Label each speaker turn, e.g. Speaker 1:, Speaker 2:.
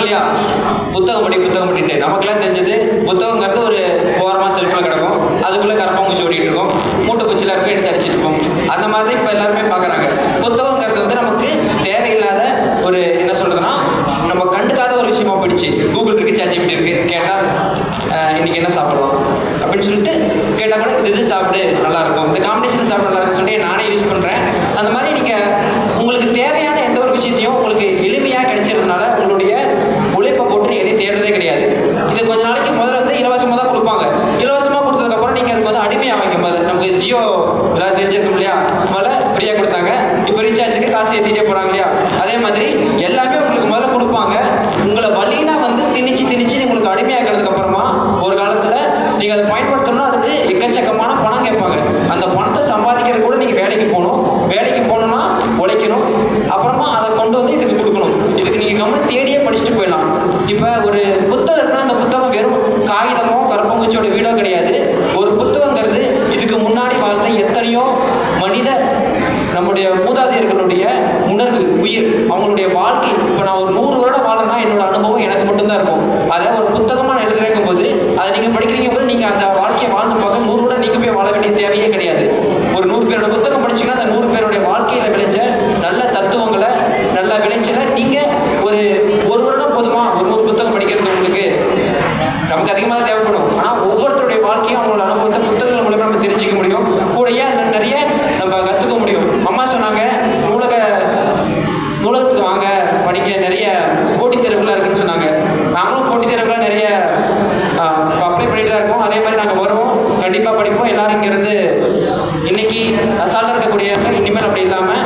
Speaker 1: இப்போ இல்லையா? புத்தகம் படி புத்தகம் படிட்டு நமக்கெல்லாம் தெரிஞ்சது புத்தகங்கிறது ஒரு ஓரமாக செல்ஃபில் கிடக்கும். அதுக்குள்ளே கரப்பாம்பூச்சி ஓடிட்டு இருக்கும். மூட்டை பூச்சியில் இருக்க எடுத்து அடிச்சிட்டு இருப்போம் அந்த மாதிரி இப்போ எல்லாருமே பார்க்குறாங்க புத்தகங்கிறது வந்து நமக்கு தேவையில்லாத ஒரு என்ன சொல்கிறதுனா நம்ம கண்டுக்காத ஒரு விஷயமா போயிடுச்சு. கூகுள் இருக்கு சாட்ஜிபிடி இருக்கு. கேட்டால் இன்னைக்கு என்ன சாப்பிடலாம்? அப்படின்னு சொல்லிட்டு கேட்டால் கூட இது இது சாப்பிடு நல்லா இருக்கும். இந்த காம்பினேஷன் சாப்பிட நல்லா இருக்குன்னு நானே யூஸ் பண்ணுறேன் அந்த மாதிரி நீங்கள் உங்களுக்கு தேவையான எந்த ஒரு விஷயத்தையும் உங்களுக்கு எளிமையாக கிடைச்சதுனால உங்களுடைய உழைப்பை போட்டு நீங்கள் எதையும் தேடுறதே கிடையாது இது கொஞ்ச நாளைக்கு முதல்ல வந்து இலவசமாக தான் கொடுப்பாங்க இலவசமாக கொடுத்ததுக்கப்புறம் நீங்கள் அதுக்கு வந்து அடிமையாவாங்க முதல்ல நமக்கு ஜியோ எல்லாம் தெரிஞ்சிருக்கும் இல்லையா? முதல்ல ஃப்ரீயாக கொடுத்தாங்க. இப்போ ரீசார்ஜுக்கு காசு ஏற்றிட்டே போகிறாங்க இல்லையா? அதே மாதிரி எல்லாமே உங்களுக்கு முதல்ல கொடுப்பாங்க. உங்களை வழியில வந்து திணிச்சு திணிச்சு உங்களுக்கு அடிமையாக்கிறதுக்கு அப்புறமா ஒரு காலத்தில் நீங்கள் அதை பயன்படுத்தணும்னா அதுக்கு எக்கச்சக்கமான பணம் கேட்பாங்க. அந்த பணத்தை சம்பாதிக்கிற கூட நீங்கள் வேலைக்கு போகணும். வேலைக்கு போகணும்னா உழைக்கணும். அப்புறமா அதை கொண்டு வந்து இதுக்கு கொடுக்கணும். இதுக்கு நீங்கள் கவனம் தேடியே படிச்சுட்டு போயிடலாம். இப்போ ஒரு புத்தகம் அந்த புத்தகம் வெறும் காகிதம் அவங்களுடைய வாழ்க்கை இப்போ நான் ஒரு நூறு வருடம் வாழனா என்னோட அனுபவம் எனக்கு மட்டும்தான் இருக்கும். அதை ஒரு புத்தகமாக நான் எழுதுறேங்கும் போது அதை நீங்கள் படிக்கிறீங்க போது நீங்கள் அந்த வாழ்க்கையை வாழ்ந்து பார்க்க நூறு வருடம் நீங்கள் போய் வாழ வேண்டிய தேவையே கிடையாது. ஒரு நூறு பேரோட புத்தகம் படிச்சீங்கன்னா அந்த நூறு பேருடைய வாழ்க்கையில் விளைஞ்ச நல்ல தத்துவங்களை நல்ல விளைச்சலை நீங்கள் ஒரு ஒரு வருடம் போதுமா? ஒரு நூறு புத்தகம் படிக்கிறது உங்களுக்கு நமக்கு அதிகமாக தேவைப்படும். ஆனால் ஒவ்வொருத்தருடைய வாழ்க்கையும் அவங்களோட அனுபவத்தை புத்தகங்கள் மூலயமா நம்ம தெரிஞ்சுக்க முடியும். கூடயே அதில் நிறைய படிக்க நிறைய போட்டித் தேர்வுலாம் இருக்குன்னு சொன்னாங்க. நாங்களும் போட்டித் தேர்வுலாம் நிறைய அப்ளை பண்ணிட்டு தான் இருக்கோம். அதே மாதிரி நாங்கள் வருவோம். கண்டிப்பாக படிப்போம். எல்லாரும் இங்கேருந்து இன்னைக்கு அசால்ட்டாக இருக்கக்கூடியவங்க இனிமேல் அப்படி இல்லாமல்